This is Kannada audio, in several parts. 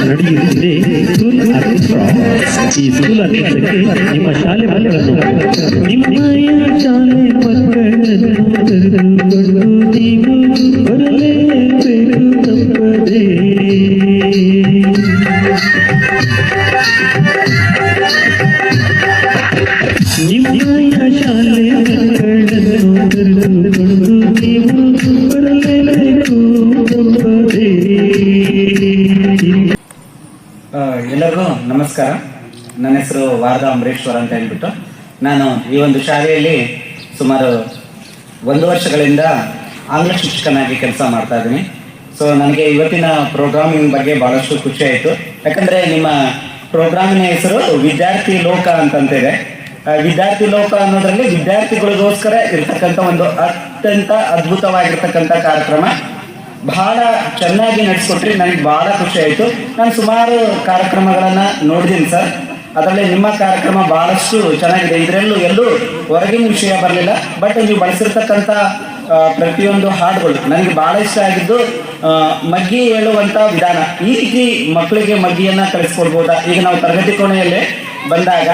ನಡೆಯುತ್ತಿದೆ ಸ್ಕೂಲ್ ಆರ್ಕೆಸ್ಟ್ರಾ ಈ ಸ್ಕೂಲ್ ಆರ್ಕೆಸ್ಟ್ರಾಕ್ಕೆ ನಿಮ್ಮ ಶಾಲೆ ಮಕ್ಕಳನ್ನು ನಿಮ್ಮಯ ಶಾಲೆ ಮಕ್ಕಳನ್ನು ಕರೆದುಕೊಂಡು ನೀವು ಬರಲೇಬೇಕು ತಪ್ಪದೇ ನಿಮ್ಮಯ ಶಾಲೆ ಮಕ್ಕಳನ್ನು ವಾರದ ಅಂಬರೀಶ್ವರ ಅಂತ ಹೇಳ್ಬಿಟ್ಟು ನಾನು ಈ ಒಂದು ಶಾಲೆಯಲ್ಲಿ ಸುಮಾರು ಒಂದು ವರ್ಷಗಳಿಂದ ಆಂಗ್ಲ ಶಿಕ್ಷಕನಾಗಿ ಕೆಲಸ ಮಾಡ್ತಾ ಇದ್ದೀನಿ. ಸೊ ನನಗೆ ಇವತ್ತಿನ ಪ್ರೋಗ್ರಾಮಿಂಗ್ ಬಗ್ಗೆ ಭಾಳಷ್ಟು ಖುಷಿ ಆಯಿತು. ಯಾಕಂದರೆ ನಿಮ್ಮ ಪ್ರೋಗ್ರಾಮಿನ ಹೆಸರು ವಿದ್ಯಾರ್ಥಿ ಲೋಕ ಅಂತಂತಿದೆ. ವಿದ್ಯಾರ್ಥಿ ಲೋಕ ಅನ್ನೋದರಲ್ಲಿ ವಿದ್ಯಾರ್ಥಿಗಳಿಗೋಸ್ಕರ ಇರ್ತಕ್ಕಂಥ ಒಂದು ಅತ್ಯಂತ ಅದ್ಭುತವಾಗಿರ್ತಕ್ಕಂಥ ಕಾರ್ಯಕ್ರಮ. ಬಹಳ ಚೆನ್ನಾಗಿ ನಡೆಸ್ಕೊಟ್ರಿ. ನನಗೆ ಭಾಳ ಖುಷಿ ಆಯಿತು. ನಾನು ಸುಮಾರು ಕಾರ್ಯಕ್ರಮಗಳನ್ನು ನೋಡಿದ್ದೀನಿ ಸರ್. ಅದರಲ್ಲಿ ನಿಮ್ಮ ಕಾರ್ಯಕ್ರಮ ಬಹಳಷ್ಟು ಚೆನ್ನಾಗಿದೆ. ಇದರಲ್ಲೂ ಎಲ್ಲೂ ಹೊರಗಿನ ವಿಷಯ ಬರಲಿಲ್ಲ. ಬಟ್ ನೀವು ಬಳಸಿರ್ತಕ್ಕಂಥ ಪ್ರತಿಯೊಂದು ಹಾಡುಗಳು ನನಗೆ ಬಹಳ ಇಷ್ಟ ಆಗಿದ್ದು ಮಗ್ಗಿ ಹೇಳುವಂಥ ವಿಧಾನ. ಈ ರೀತಿ ಮಕ್ಕಳಿಗೆ ಮಗ್ಗಿಯನ್ನು ಕಳಿಸ್ಕೊಡ್ಬೋದಾ ಈಗ ನಾವು ತರಗತಿ ಕೋಣೆಯಲ್ಲಿ ಬಂದಾಗ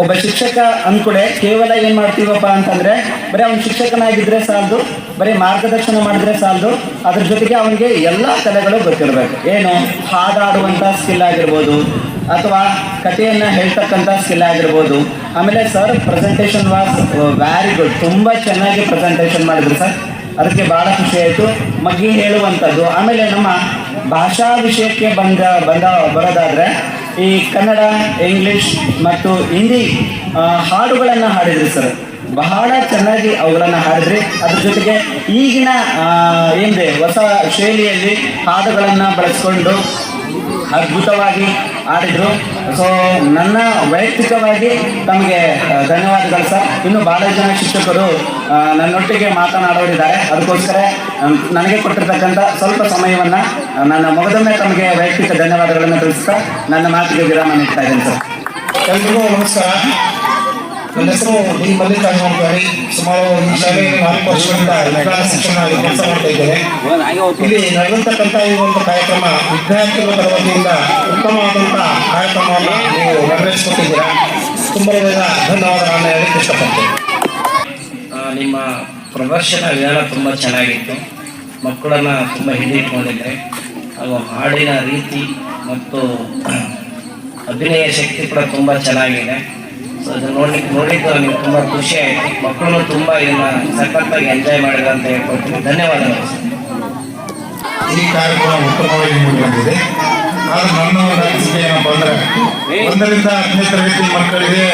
ಒಬ್ಬ ಶಿಕ್ಷಕ ಅಂದ್ಕೂಡೆ, ಕೇವಲ ಏನು ಮಾಡ್ತೀವಪ್ಪ ಅಂತಂದರೆ, ಬರೀ ಅವ್ನು ಶಿಕ್ಷಕನಾಗಿದ್ದರೆ ಸಾಲದು, ಬರೀ ಮಾರ್ಗದರ್ಶನ ಮಾಡಿದ್ರೆ ಸಾಲದು, ಅದ್ರ ಜೊತೆಗೆ ಅವನಿಗೆ ಎಲ್ಲ ಕಲೆಗಳು ಗೊತ್ತಿರಬೇಕು. ಏನು? ಹಾಡಾಡುವಂಥ ಸ್ಕಿಲ್ ಆಗಿರ್ಬೋದು ಅಥವಾ ಕಥೆಯನ್ನು ಹೇಳ್ತಕ್ಕಂಥ ಸ್ಕಿಲ್ ಆಗಿರ್ಬೋದು. ಆಮೇಲೆ sir presentation was very good ತುಂಬ ಚೆನ್ನಾಗಿ ಪ್ರೆಸೆಂಟೇಷನ್ ಮಾಡಿದ್ರು ಸರ್ ಅದಕ್ಕೆ ಭಾಳ ಖುಷಿ ಆಯಿತು. ಮಗ್ಗಿ ಹೇಳುವಂಥದ್ದು, ಆಮೇಲೆ ನಮ್ಮ ಭಾಷಾ ವಿಷಯಕ್ಕೆ ಬಂದ ಬಂದ, ಬರೋದಾದರೆ ಈ ಕನ್ನಡ, ಇಂಗ್ಲಿಷ್ ಮತ್ತು ಹಿಂದಿ ಹಾಡುಗಳನ್ನು ಹಾಡಿದ್ರು ಸರ್ ಬಹಳ ಚೆನ್ನಾಗಿ ಅವುಗಳನ್ನು ಹಾಡಿದ್ರಿ. ಅದ್ರ ಜೊತೆಗೆ ಈಗಿನ ಏನಿದೆ ಹೊಸ ಶೈಲಿಯಲ್ಲಿ ಹಾಡುಗಳನ್ನು ಬಳಸ್ಕೊಂಡು ಅದ್ಭುತವಾಗಿ ಆಡಿದ್ರು. ಸೊ ನನ್ನ ವೈಯಕ್ತಿಕವಾಗಿ ತಮಗೆ ಧನ್ಯವಾದಗಳು ಸರ್. ಇನ್ನು ಬಹಳ ಜನ ಶಿಕ್ಷಕರು ನನ್ನೊಟ್ಟಿಗೆ ಮಾತನಾಡೋರಿದ್ದಾರೆ. ಅದಕ್ಕೋಸ್ಕರ ನನಗೆ ಕೊಟ್ಟಿರ್ತಕ್ಕಂಥ ಸ್ವಲ್ಪ ಸಮಯವನ್ನು ನನ್ನ ಮೊಗದೊಮ್ಮೆ ತಮಗೆ ವೈಯಕ್ತಿಕ ಧನ್ಯವಾದಗಳನ್ನು ತಿಳಿಸ್ತಾ, ನನ್ನ ಮಾತಿಗೆ ವಿರಾಮ ನೀಡ್ತಾ ಇದ್ದೇನೆ ಸರ್. ಎಲ್ರಿಗೂ ನಮಸ್ಕಾರ. ನನ್ನ ಹೆಸರು ಡಿ ಮಲ್ಲಿಕಾರ್ಜುನ ಅಂತೇಳಿ ಸುಮಾರು ಶಾಲೆ ನಾಲ್ಕು ವರ್ಷಗಳಿಂದ ವಿಜ್ಞಾನ ಶಿಕ್ಷಣ ಕೆಲಸ ಮಾಡ್ತಾ ಇದ್ದೇನೆ ಇಲ್ಲಿ ನಡೆದಂತಕ್ಕಂಥ ಈ ಒಂದು ಕಾರ್ಯಕ್ರಮ ವಿದ್ಯಾರ್ಥಿಗಳ ತರಗತಿಯಿಂದ ಉತ್ತಮವಾದಂಥ ಕಾರ್ಯಕ್ರಮವನ್ನು ನೀವು ನೆರವೇರಿಸಿಕೊಟ್ಟಿದ್ದೀರಾ? ತುಂಬ ಧನ್ಯವಾದಗಳನ್ನು ಹೇಳಕ್ಕೆ ಇಷ್ಟಪಡ್ತೇನೆ. ನಿಮ್ಮ ಪ್ರದರ್ಶನ ವಿಧಾನ ತುಂಬ ಚೆನ್ನಾಗಿತ್ತು. ಮಕ್ಕಳನ್ನು ತುಂಬ ಹಿಡಿದಿಟ್ಕೊಂಡಿದ್ದೆ ಹಾಗೂ ಹಾಡಿನ ರೀತಿ ಮತ್ತು ಅಭಿನಯ ಶಕ್ತಿ ಕೂಡ ತುಂಬ ಚೆನ್ನಾಗಿದೆ. ಸೊ ನೋಡ್ಲಿಕ್ಕೆ ನೋಡಿದ್ದು ನನಗೆ ತುಂಬ ಖುಷಿ ಆಯಿತು. ಮಕ್ಕಳು ತುಂಬ ಇದನ್ನ ಸಖತ್ತಾಗಿ ಎಂಜಾಯ್ ಮಾಡಿದ್ರು ಅಂತ ಹೇಳ್ಕೊಳ್ತೀನಿ ಧನ್ಯವಾದಗಳು. ಈ ಕಾರ್ಯಕ್ರಮ ಉತ್ತಮವಾಗಿ ಮೂಡಿ ಬಂದಿದೆ ಆದ್ರೆ ನನ್ನ ಒಂದು ಅನಿಸಿಕೆ ಏನಪ್ಪ ಅಂದ್ರೆ, ಒಂದರಿಂದ ಹತ್ತನೇ ತರಗತಿ ಮಕ್ಕಳಿಗೆ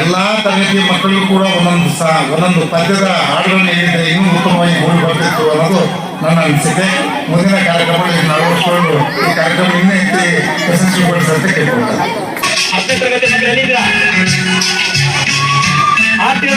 ಎಲ್ಲಾ ತರಗತಿ ಮಕ್ಕಳಿಗೂ ಕೂಡ ಒಂದೊಂದು ಒಂದೊಂದು ಪದ್ಯದ ಹಾಡುಗಳನ್ನು ಹೇಳಿದ್ರೆ ಇನ್ನೂ ಉತ್ತಮವಾಗಿ ಮೂಡಿ ಬರ್ತಿತ್ತು ಅನ್ನೋದು ನನ್ನ ಅನಿಸಿಕೆ. ಮುಂದಿನ ಕಾರ್ಯಕ್ರಮದಲ್ಲಿ ಅಳವಡಿಸಿಕೊಂಡು ಈ ಕಾರ್ಯಕ್ರಮ ಇನ್ನೂ ಹೆಚ್ಚು ಯಶಸ್ವಿ ಪಡಿಸುವಂತೆ ಕೇಳ್ಕೊಳ್ತಾರೆ ಹತ್ತನೇ ತರಗತಿ ಮಕ್ಕಳು ಎಲ್ಲಿದ್ದೀರಾ ಆಡ್ತೀರಾ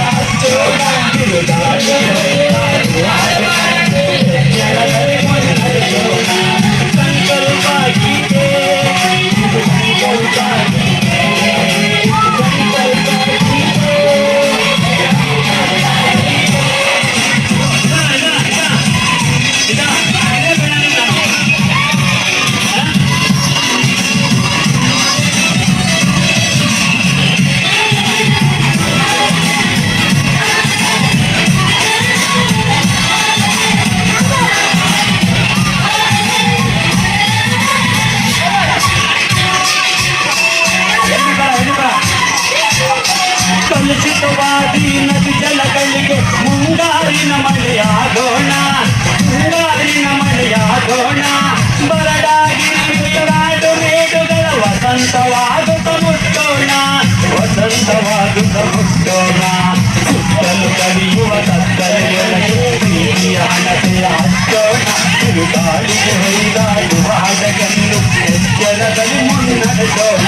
ಮುಂಗಾರಿನ ಮಳೆಯಾಗೋಣ ಮುಂಗಾರಿನ ಮಳೆಯಾಗೋಣ ಬರಡಾಗಿ ಬಿರುಗಾಡು ಮೇಡುಗಳ ವಸಂತವಾಗುತ್ತ ಮುಟ್ಟೋಣ ವಸಂತವಾಗುತ್ತ ಮುಟ್ಟೋಣ ಸುತ್ತಲು ಕಲಿಯುವ ಕತ್ತಲೆಯೊಳಗೆ ಪ್ರೀತಿಯ ಹಣತೆಯ ಹಚ್ಚೋಣ ತಿರುಗಾಳಿಗೆ ಹೊಯ್ದಾಡುವ ಹಡಗನ್ನು ಎಚ್ಚರದಲ್ಲಿ ಮುನ್ನಡೆಸೋಣ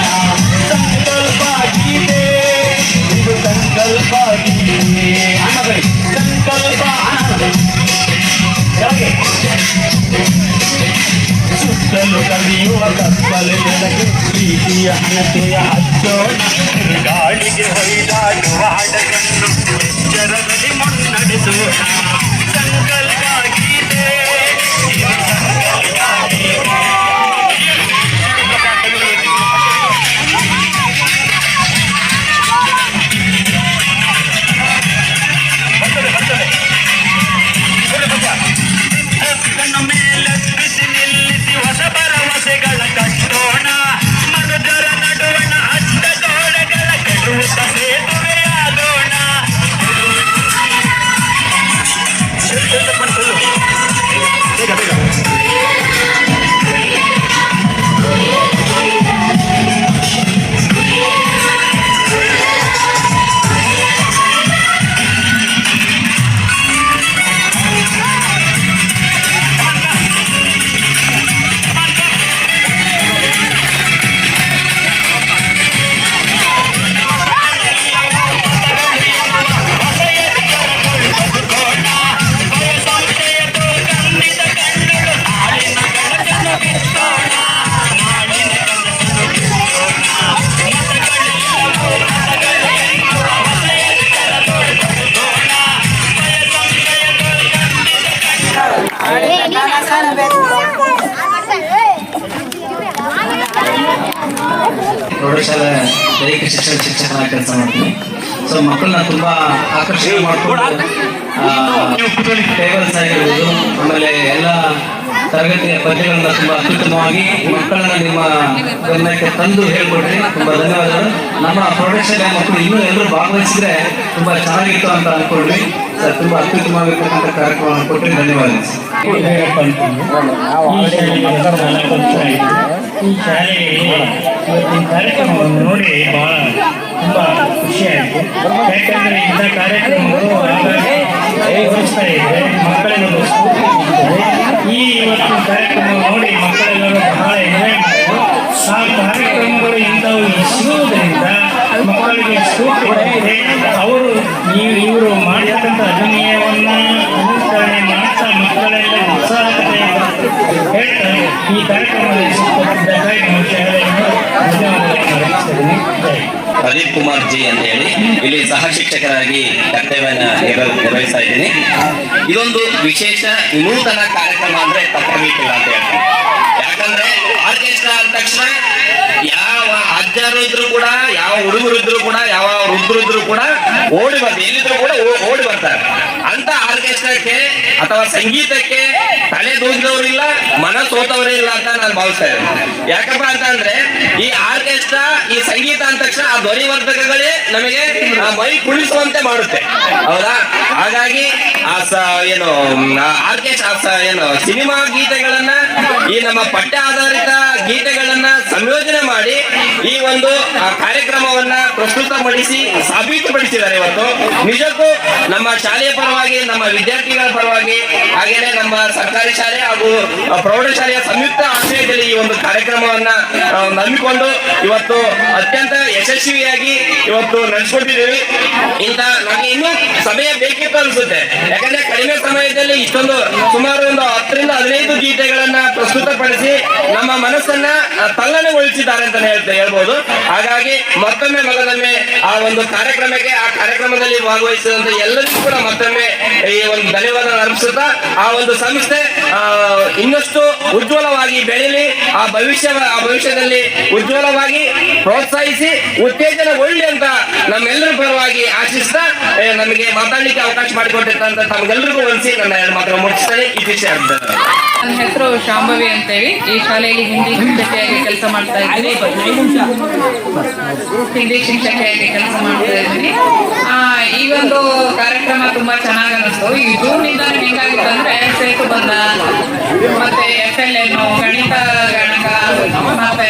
ಪ್ರೀತಿಯ ಹಣತೆಯ ಹಚ್ಚೋಣ ಗಾಳಿಗೆ ಹೊಯ್ದಾಡುವ ಹಡಗನ್ನು ಎಚ್ಚರದಲ್ಲಿ ಮುನ್ನಡೆಸೋಣ ಪ್ರೌಢಶಾಲೆ ದೈಹಿಕ ಶಿಕ್ಷಣ, ಶಿಕ್ಷಕನ ಕೆಲಸ ಮಾಡ್ತೀನಿ. ಸೊ ಮಕ್ಕಳನ್ನ ತುಂಬಾ ಆಕರ್ಷಣೆ ಮಾಡ್ಕೊಂಡು ಟೇಬಲ್ಸ್ ಆಗಿರ್ಬೋದು, ಆಮೇಲೆ ಎಲ್ಲ ತರಗತಿಯ ಪದ್ಯಗಳನ್ನ ತುಂಬಾ ಅತ್ಯುತ್ತಮವಾಗಿ ಮಕ್ಕಳನ್ನ ನಿಮ್ಮ ಗಮನಕ್ಕೆ ತಂದು ಹೇಳ್ಕೊಟ್ರಿ. ತುಂಬಾ ಧನ್ಯವಾದಗಳು. ನಮ್ಮ ಪ್ರೌಢಶಾಲೆ ಮಕ್ಕಳು ಇನ್ನೂ ಎಲ್ಲರೂ ಭಾಗವಹಿಸಿದ್ರೆ ತುಂಬಾ ಚೆನ್ನಾಗಿತ್ತು ಅಂತ ಅನ್ಕೊಂಡ್ರಿ ಸರ್ ತುಂಬಾ ಅತ್ಯುತ್ತಮವಾಗಿರ್ತಕ್ಕಂಥ ಕಾರ್ಯಕ್ರಮ ಕೊಟ್ಟರೆ ಧನ್ಯವಾದ ಈ ಶಾಲೆಗೆ ಇವತ್ತಿನ ಕಾರ್ಯಕ್ರಮವನ್ನು ನೋಡಿ ಬಹಳ ತುಂಬಾ ಖುಷಿಯಾಯಿತು. ಯಾಕಂದ್ರೆ ಇಂಥ ಕಾರ್ಯಕ್ರಮಗಳು ಮಕ್ಕಳಿಗೆಲ್ಲ ಸ್ಫೂರ್ತಿ ಸಿಗ್ತದೆ. ಈ ಇವತ್ತಿನ ಕಾರ್ಯಕ್ರಮ ನೋಡಿ ಮಕ್ಕಳೆಲ್ಲರೂ ಬಹಳ ಎಂಜಾಯ್ ಮಾಡಿದ್ರು. ಆ ಕಾರ್ಯಕ್ರಮಗಳು ಇಂಥವು ಸಿಗುವುದರಿಂದ ಮಕ್ಕಳಿಗೆ ಸ್ಫೂರ್ತಿ ಬರುತ್ತೆ. ಅವರು ನೀವು ಇವರು ಮಾಡಿರ್ತಕ್ಕಂಥ ಅಭಿನಯವನ್ನ ಅನುಸರಣೆ ಮಾಡ್ತಾ ಮಕ್ಕಳೆಲ್ಲ ಉತ್ಸಾಹತೆಯಿಂದ ಈ ಕಾರ್ಯಕ್ರಮದಲ್ಲಿ ಪ್ರದೀಪ್ ಕುಮಾರ್ ಜಿ ಅಂತ ಹೇಳಿ. ಇಲ್ಲಿ ಸಹ ಶಿಕ್ಷಕರಾಗಿ ಕರ್ತವ್ಯನ ನಿರ್ವ- ನಿರ್ವಹಿಸ್ತಾ ಇದ್ದೀನಿ. ಇದೊಂದು ವಿಶೇಷ ವಿನೂತನ ಕಾರ್ಯಕ್ರಮ ಅಂದ್ರೆ ತಪ್ಪಬೇಕಿಲ್ಲ ಅಂತ ಹೇಳ್ತೀನಿ ಯಾಕಂದ್ರೆ ಆರ್ಕೆಸ್ಟ್ರಾ ಅಂದ ತಕ್ಷಣ ಯಾವ ಅಜ್ಜರು ಇದ್ರು ಕೂಡ, ಯಾವ ಹುಡುಗರು ಇದ್ರು ಕೂಡ, ಯಾವ ವೃದ್ಧರು ಇದ್ರು ಕೂಡ ಓಡಿ ಬರ್ತಾರೆ. ಎಲ್ಲಿದ್ರು ಕೂಡ ಓಡಿ ಬರ್ತಾರೆ. ಅಂತ ಆರ್ಕೆಸ್ಟ್ರಾಕ್ಕೆ ಅಥವಾ ಸಂಗೀತಕ್ಕೆ ತಲೆ ದೂಗಿದವರಿಲ್ಲ ಸೋತವರೇ ಇಲ್ಲ ಅಂತ ನಾನು ಭಾವಿಸ್ತಾ ಇದ್ದೇನೆ ಯಾಕಪ್ಪ ಅಂತ ಅಂದ್ರೆ ಈ ಆರ್ಕೆಸ್ಟ್ರಾ ಈ ಸಂಗೀತ ಅಂದ ತಕ್ಷಣ ಆ ಧ್ವನಿವರ್ಧಕಗಳೇ ನಮಗೆ ಆ ಮೈ ಕುಳಿಸುವಂತೆ ಮಾಡುತ್ತೆ. ಹೌದಾ? ಹಾಗಾಗಿ ಆ ಸ ಏನು ಆರ್ಕೆಸ್ಟ್ರಾ ಏನು ಸಿನಿಮಾ ಗೀತೆಗಳನ್ನ ಈ ನಮ್ಮ ಪಠ್ಯ ಆಧಾರಿತ ಗೀತೆಗಳನ್ನ ಸಂಯೋಜನೆ ಮಾಡಿ ಈ ಒಂದು ಕಾರ್ಯಕ್ರಮವನ್ನ ಪ್ರಸ್ತುತಪಡಿಸಿ ಸಾಬೀತುಪಡಿಸಿದ್ದಾರೆ ಇವತ್ತು. ನಿಜಕ್ಕೂ ನಮ್ಮ ಶಾಲೆಯ ಪರವಾಗಿ ನಮ್ಮ ವಿದ್ಯಾರ್ಥಿಗಳ ಪರವಾಗಿ ಹಾಗೇನೆ ನಮ್ಮ ಸರ್ಕಾರಿ ಶಾಲೆ ಹಾಗೂ ಆ, ಪ್ರೌಢಶಾಲೆಯ ಸಂಯುಕ್ತ ಆಶ್ರಯದಲ್ಲಿ ಈ ಒಂದು ಕಾರ್ಯಕ್ರಮವನ್ನ ನಂಬಿಕೊಂಡು ಇವತ್ತು ಅತ್ಯಂತ ಯಶಸ್ವಿಯಾಗಿ ಇವತ್ತು ನಡೆಸ್ಕೊಂಡಿದ್ದೀವಿ ಇಂತ ನಮಗೆ ಇನ್ನೂ ಸಮಯ ಬೇಕಿತ್ತು ಅನ್ಸುತ್ತೆ. ಯಾಕಂದ್ರೆ ಕಡಿಮೆ ಸಮಯದಲ್ಲಿ ಇಷ್ಟೊಂದು ಸುಮಾರು ಒಂದು ಹತ್ತರಿಂದ ಹದಿನೈದು ಗೀತೆಗಳನ್ನ ಪ್ರಸ್ತುತಪಡಿಸಿ ನಮ್ಮ ಮನಸ್ಸನ್ನ ತಲ್ಲಣಗೊಳಿಸಿದ್ದಾರೆ ಅಂತ ಹೇಳ್ತಾ ಹೇಳ್ಬೋದು. ಹಾಗಾಗಿ ಮತ್ತೊಮ್ಮೆ ಮಗದೊಮ್ಮೆ ಆ ಒಂದು ಕಾರ್ಯಕ್ರಮಕ್ಕೆ, ಆ ಕಾರ್ಯಕ್ರಮದಲ್ಲಿ ಭಾಗವಹಿಸಿದಂತ ಎಲ್ಲರಿಗೂ ಕೂಡ ಮತ್ತೊಮ್ಮೆ ಈ ಒಂದು ಧನ್ಯವಾದ ಅರ್ಪಿಸುತ್ತಾ, ಆ ಒಂದು ಸಂಸ್ಥೆ ಇನ್ನಷ್ಟು ಉಜ್ವಲವಾಗಿ ಬೆಳೆಯಲಿ ಆ ಭವಿಷ್ಯ ಆ ಭವಿಷ್ಯದಲ್ಲಿ ಉಜ್ವಲವಾಗಿ ಪ್ರೋತ್ಸಾಹಿಸಿ ಉತ್ತೇಜನಗೊಳ್ಳಿ ಅಂತ ನಮ್ಮೆಲ್ಲರ ಪರವಾಗಿ ಆಶಿಸ್ತಾ ನಮಗೆ ಮಾತಾಡಲಿಕ್ಕೆ ಅವಕಾಶ ಮಾಡಿಕೊಟ್ಟಿರ್ತಂತ ತಮಗೆಲ್ಲರಿಗೂ ಹೊಲಿಸಿ ನನ್ನ ಎರಡು ಮಾತ್ರ ಈ ಇತಿಶ್ಯ ಆಗ್ತದೆ ನನ್ನ ಹೆಸರು ಶಾಂಭವಿ ಅಂತೇಳಿ. ಈ ಶಾಲೆಯಲ್ಲಿ ಹಿಂದಿ ಶಿಕ್ಷಕಿಯಾಗಿ ಕೆಲಸ ಮಾಡ್ತಾ ಇದ್ದೀನಿ. ಹಿಂದಿ ಶಿಕ್ಷಕಿಯಾಗಿ ಕೆಲಸ ಮಾಡ್ತಾ ಇದ್ದೀನಿ. ಈ ಒಂದು ಕಾರ್ಯಕ್ರಮ ತುಂಬಾ ಚೆನ್ನಾಗಿ ಅನಿಸ್ತು ಈ ಜೂನ್ ಇಂದ ಹೆಂಗಾಗಿತ್ತು ಅಂದ್ರೆ ಸೇತು ಬಂದ, ಮತ್ತೆ ಎಫ್ ಎಲ್ ಎನ್ ಗಣಿತ, ಗಣಕ, ಮತ್ತೆ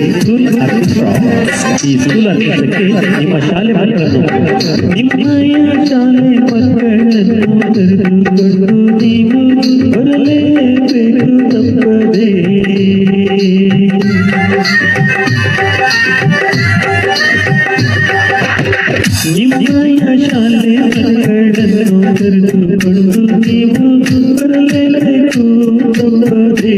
ಸ್ಕೂಲ್ ಆರ್ಕೆಸ್ಟ್ರಾ ಈ ಸ್ಕೂಲ್ ಆರ್ಕೆಸ್ಟ್ರಾಕ್ಕೆ ನಿಮ್ಮ ಶಾಲೆ ಮಕ್ಕಳನ್ನು ನಿಮ್ಮಯ ಶಾಲೆ ಮಕ್ಕಳನ್ನು ಕರೆದುಕೊಂಡು ನೀವು ಬರಲೇಬೇಕು ತಪ್ಪದೇ ನಿಮ್ಮಯ ಶಾಲೆ ಮಕ್ಕಳನ್ನು ಕರೆದುಕೊಂಡು ನೀವು ಬರಲೇಬೇಕು ತಪ್ಪದೇ